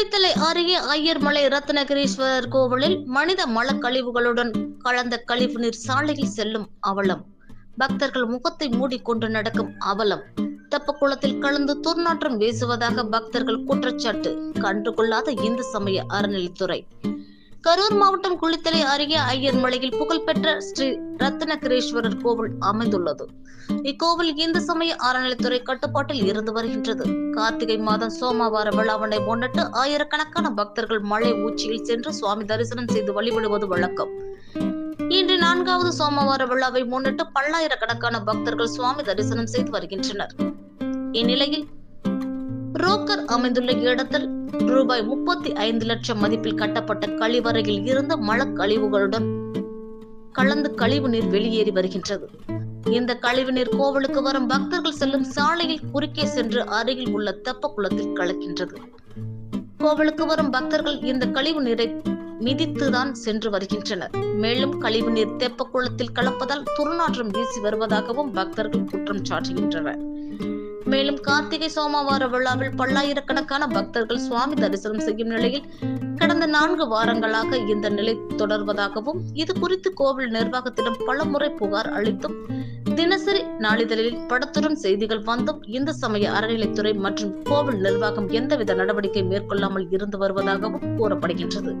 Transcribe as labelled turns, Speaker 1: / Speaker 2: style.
Speaker 1: குளித்தலை அருகே ஐயர்மலை ரத்னகிரீஸ்வரர் கோவிலில் மனித மலக் கழிவுகளுடன் கலந்த கழிவுநீர் சாலையில் செல்லும் அவலம். பக்தர்கள் முகத்தை மூடிக்கொண்டு நடக்கும் அவலம். தெப்பக்குளத்தில் கலந்து துர்நாற்றம் வீசுவதாக பக்தர்கள் குற்றச்சாட்டு. கண்டுகொள்ளாத இந்து சமய அறநிலைத்துறை கரூர் மாவட்டம் குளித்தலை அருகே ஐயர்மலையில் புகழ்பெற்ற ஸ்ரீ ரத்னகிரீஸ்வரர் கோவில் அமைந்துள்ளது. இக்கோவில் இந்து சமய அறநிலைத்துறை கட்டுப்பாட்டில் இருந்து வருகின்றது. கார்த்திகை மாதம் சோமவார விழாவினை முன்னிட்டு ஆயிரக்கணக்கான பக்தர்கள் மலை உச்சியில் சென்று சுவாமி தரிசனம் செய்து வழிபடுவது வழக்கம். இன்று நான்காவது சோமவார விழாவை முன்னிட்டு பல்லாயிரக்கணக்கான பக்தர்கள் சுவாமி தரிசனம் செய்து வருகின்றனர். இந்நிலையில் ரோக்கர் அமைந்துள்ள இடத்தில் ரூபாய் முப்பத்தி ஐந்து லட்சம் மதிப்பில் கட்டப்பட்ட கழிவறையில் இருந்த மலக்கழிவுகளுடன் கலந்து கழிவு நீர் வெளியேறி வருகின்றது. இந்த கழிவு நீர் கோவிலுக்கு வரும் பக்தர்கள் செல்லும் சாலையில் குறுக்கே சென்று அருகில் உள்ள தெப்ப குளத்தில் கலக்கின்றது. கோவிலுக்கு வரும் பக்தர்கள் இந்த கழிவு நீரை மிதித்துதான் சென்று வருகின்றனர். மேலும் கழிவு நீர் தெப்ப குளத்தில் கலப்பதால் துர்நாற்றம் வீசி வருவதாகவும் பக்தர்கள் குற்றம் சாட்டுகின்றனர். மேலும் கார்த்திகை சோமவார விழாவில் பல்லாயிரக்கணக்கான பக்தர்கள் சுவாமி தரிசனம் செய்யும் நிலையில் கடந்த நான்கு வாரங்களாக இந்த நிலை தொடர்வதாகவும் இது குறித்து கோவில் நிர்வாகத்திடம் பலமுறை புகார் அளித்தும் தினசரி நாளிதழில் படத்துடன் செய்திகள் வந்தும் இந்து சமய அறநிலைத்துறை மற்றும் கோவில் நிர்வாகம் எந்தவித நடவடிக்கை மேற்கொள்ளாமல் இருந்து வருவதாகவும் கூறப்படுகின்றது.